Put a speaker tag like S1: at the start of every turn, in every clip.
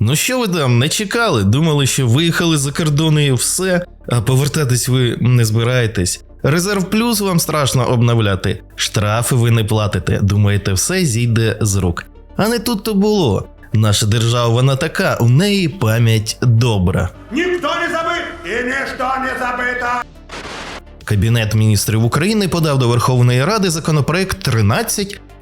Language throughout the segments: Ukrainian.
S1: Ну що ви там, не чекали? Думали, що виїхали за кордони і все, а повертатись ви не збираєтесь. Резерв плюс вам страшно обновляти, штрафи ви не платите, думаєте, все зійде з рук. А не тут то було. Наша держава вона така, у неї пам'ять добра.
S2: Ніхто не забит і ніщо не забито.
S1: Кабінет міністрів України подав до Верховної Ради законопроект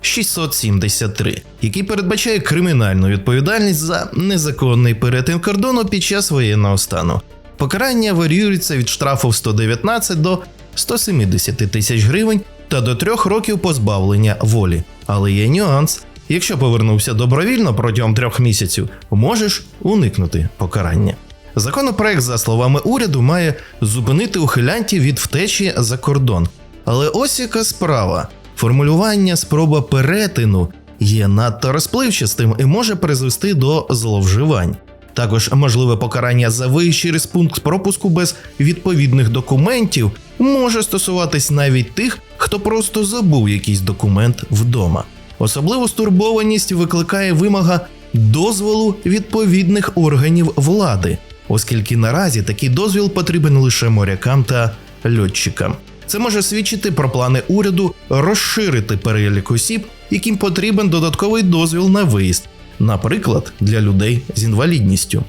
S1: 13673, який передбачає кримінальну відповідальність за незаконний перетин кордону під час воєнного стану. Покарання варіюється від штрафу в 119 до 170 тисяч гривень та до трьох років позбавлення волі. Але є нюанс. Якщо повернувся добровільно протягом трьох місяців, можеш уникнути покарання. Законопроект, за словами уряду, має зупинити ухилянтів від втечі за кордон. Але ось яка справа: формулювання спроба перетину є надто розпливчастим і може призвести до зловживань. Також можливе покарання за виїзд через пункт пропуску без відповідних документів може стосуватись навіть тих, хто просто забув якийсь документ вдома. Особливу стурбованість викликає вимога дозволу відповідних органів влади, оскільки наразі такий дозвіл потрібен лише морякам та льотчикам. Це може свідчити про плани уряду розширити перелік осіб, яким потрібен додатковий дозвіл на виїзд, наприклад, для людей з інвалідністю.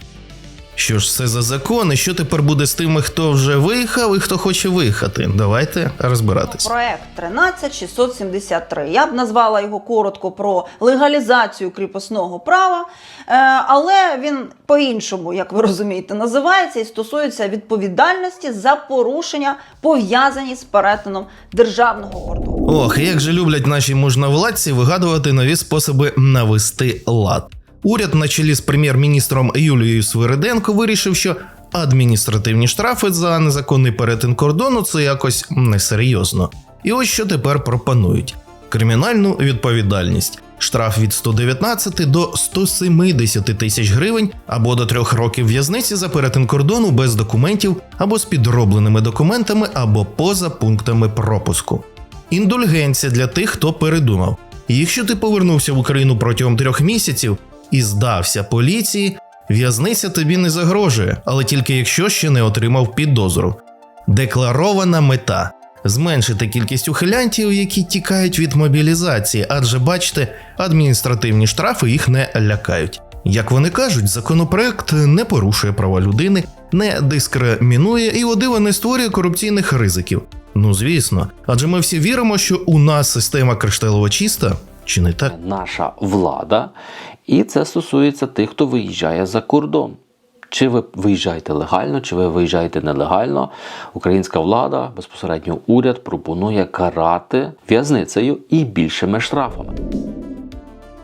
S1: Що ж це за закон, і що тепер буде з тими, хто вже виїхав і хто хоче виїхати? Давайте розбиратись.
S3: Проект 13673. Я б назвала його коротко про легалізацію кріпосного права, е, але він по-іншому, як ви розумієте, називається і стосується відповідальності за порушення, пов'язані з перетином державного кордону.
S1: Ох, як же люблять наші можновладці вигадувати нові способи навести лад. Уряд на чолі з прем'єр-міністром Юлією Свириденко вирішив, що адміністративні штрафи за незаконний перетин кордону це якось несерйозно. І ось що тепер пропонують: кримінальну відповідальність. Штраф від 119 до 170 тисяч гривень або до трьох років в'язниці за перетин кордону без документів або з підробленими документами, або поза пунктами пропуску. Індульгенція для тих, хто передумав. Якщо ти повернувся в Україну протягом трьох місяців і здався поліції, в'язниця тобі не загрожує, але тільки якщо ще не отримав підозру. Декларована мета зменшити кількість ухилянтів, які тікають від мобілізації, адже бачите, адміністративні штрафи їх не лякають. Як вони кажуть, законопроект не порушує права людини, не дискримінує і одиво не створює корупційних ризиків. Ну звісно, адже ми всі віримо, що у нас система кришталево чиста, чи не так?
S4: наша влада, і це стосується тих, хто виїжджає за кордон. Чи ви виїжджаєте легально, чи ви виїжджаєте нелегально, українська влада, безпосередньо уряд, пропонує карати в'язницею і більшими штрафами.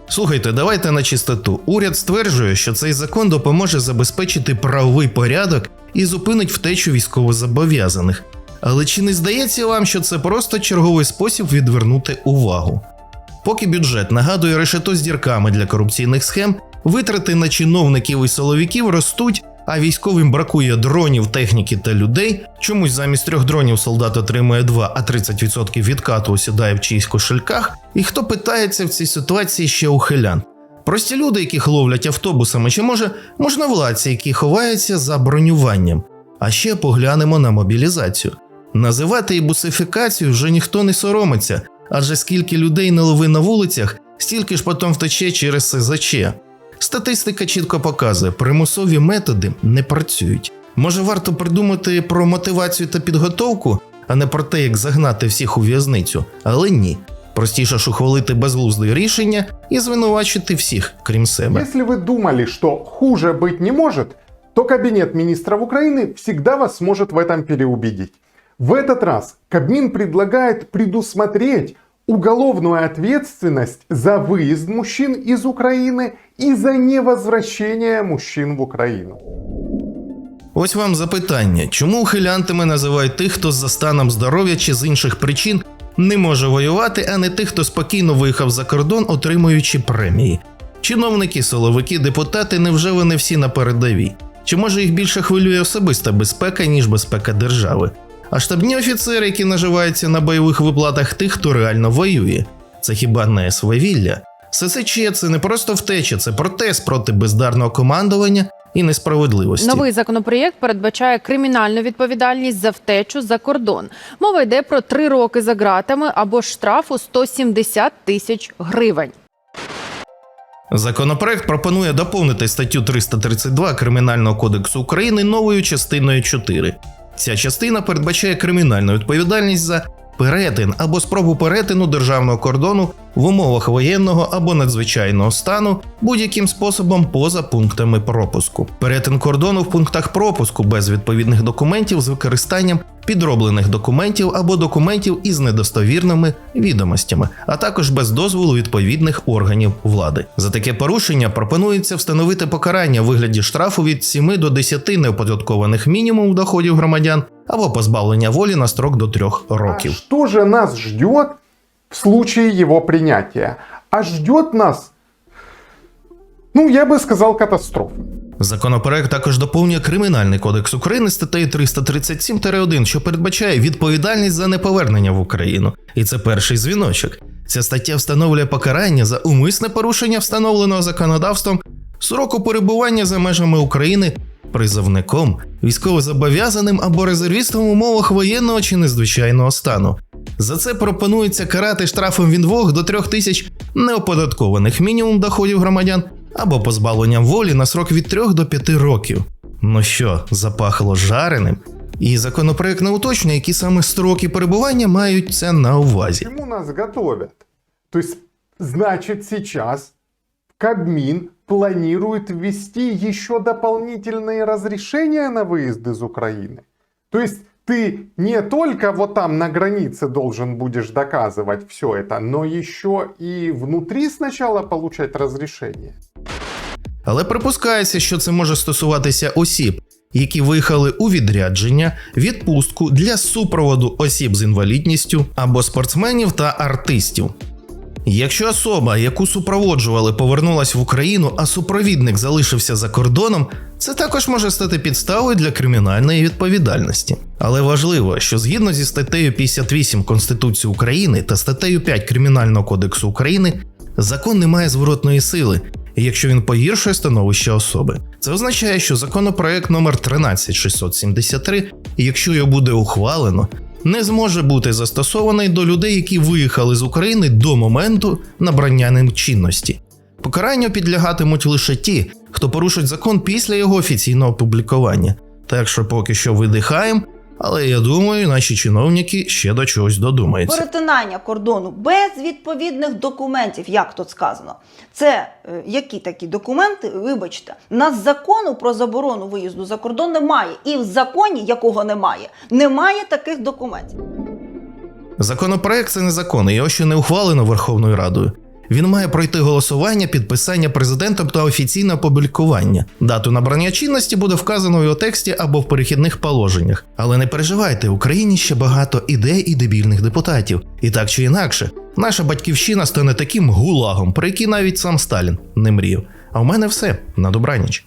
S1: Слухайте, давайте на чистоту. Уряд стверджує, що цей закон допоможе забезпечити правовий порядок і зупинить втечу військовозобов'язаних. Але чи не здається вам, що це просто черговий спосіб відвернути увагу? Поки бюджет нагадує решето з дірками для корупційних схем, витрати на чиновників і силовиків ростуть, а військовим бракує дронів, техніки та людей. Чомусь замість трьох дронів солдат отримує два, а 30% відкату осідає в чиїсь кошельках. І хто питається в цій ситуації ще ухилян? Прості люди, яких ловлять автобусами, чи може можновладці, які ховаються за бронюванням. А ще поглянемо на мобілізацію. Називати її бусифікацію вже ніхто не соромиться, адже скільки людей не лови на вулицях, стільки ж потім втече через СЗЧ. Статистика чітко показує, примусові методи не працюють. Може, варто придумати про мотивацію та підготовку, а не про те, як загнати всіх у в'язницю, але ні. Простіше ж ухвалити безглузде рішення і звинувачити всіх, крім себе.
S5: Если вы думали, что хуже быть не может, то Кабинет министров Украины всегда вас сможет в этом переубедить. В этот раз Кабмин предлагает предусмотреть уголовную ответственность за выезд мужчин из Украины и за невозвращение мужчин в Украину.
S1: Ось вам запитання: чому ухилянтами називають тих, хто за станом здоров'я чи з інших причин не може воювати, а не тих, хто спокійно виїхав за кордон, отримуючи премії? Чиновники, силовики, депутати, невже вони всі на передовій? Чи може їх більше хвилює особиста безпека, ніж безпека держави? А штабні офіцери, які наживаються на бойових виплатах тих, хто реально воює, це хіба не свавілля? ССЧ це не просто втеча, це протест проти бездарного командування і несправедливості.
S6: Новий законопроєкт передбачає кримінальну відповідальність за втечу за кордон. Мова йде про три роки за ґратами або штрафу 170 тисяч гривень.
S1: Законопроект пропонує доповнити статтю 332 Кримінального кодексу України новою частиною 4. Ця частина передбачає кримінальну відповідальність за перетин або спробу перетину державного кордону в умовах воєнного або надзвичайного стану будь-яким способом поза пунктами пропуску. Перетин кордону в пунктах пропуску без відповідних документів з використанням підроблених документів або документів із недостовірними відомостями, а також без дозволу відповідних органів влади. За таке порушення пропонується встановити покарання в вигляді штрафу від 7 до 10 неоподаткованих мінімумів доходів громадян або позбавлення волі на строк до 3
S5: А
S1: років.
S5: что же нас ждет в случае его принятия? А ждет нас, ну, я бы сказал, катастрофа.
S1: Законопроект також доповнює Кримінальний кодекс України статтею 337-1, що передбачає відповідальність за неповернення в Україну. І це перший дзвіночок. Ця стаття встановлює покарання за умисне порушення встановленого законодавством сроку перебування за межами України призовником, військовозобов'язаним або резервістом в умовах воєнного чи незвичайного стану. За це пропонується карати штрафом від 2 до 3 тисяч неоподаткованих мінімум доходів громадян або позбавленням волі на срок від 3 до 5 років. Ну що, запахло жареним? І законопроект не уточнює, які саме строки перебування мають це на увазі.
S5: Чему нас готовят? То есть, значит, сейчас Кабмин планирует ввести еще дополнительные разрешения на выезд из Украины. То есть, ты не только вот там на границе должен будешь доказывать все это, но еще и внутри сначала получать разрешение.
S1: Але припускається, що це може стосуватися осіб, які виїхали у відрядження, відпустку для супроводу осіб з інвалідністю або спортсменів та артистів. Якщо особа, яку супроводжували, повернулась в Україну, а супровідник залишився за кордоном, це також може стати підставою для кримінальної відповідальності. Але важливо, що згідно зі статтею 58 Конституції України та статтею 5 Кримінального кодексу України, закон не має зворотної сили, якщо він погіршує становище особи. Це означає, що законопроект номер 13673, якщо його буде ухвалено, не зможе бути застосований до людей, які виїхали з України до моменту набрання ним чинності. Покаранню підлягатимуть лише ті, хто порушить закон після його офіційного опублікування. Так що поки що видихаємо, але я думаю, наші чиновники ще до чогось додумаються.
S3: Перетинання кордону без відповідних документів, як тут сказано. Це е, які такі документи? Вибачте, нас закону про заборону виїзду за кордон немає, і в законі, якого немає, немає таких документів.
S1: Законопроект це не закон, його ще не ухвалено Верховною Радою. Він має пройти голосування, підписання президентом та офіційне опублікування. Дату набрання чинності буде вказано його тексті або в перехідних положеннях. Але не переживайте, в Україні ще багато ідей і дебільних депутатів. І так чи інакше, наша батьківщина стане таким гулагом, про який навіть сам Сталін не мріяв. А в мене все на добраніч.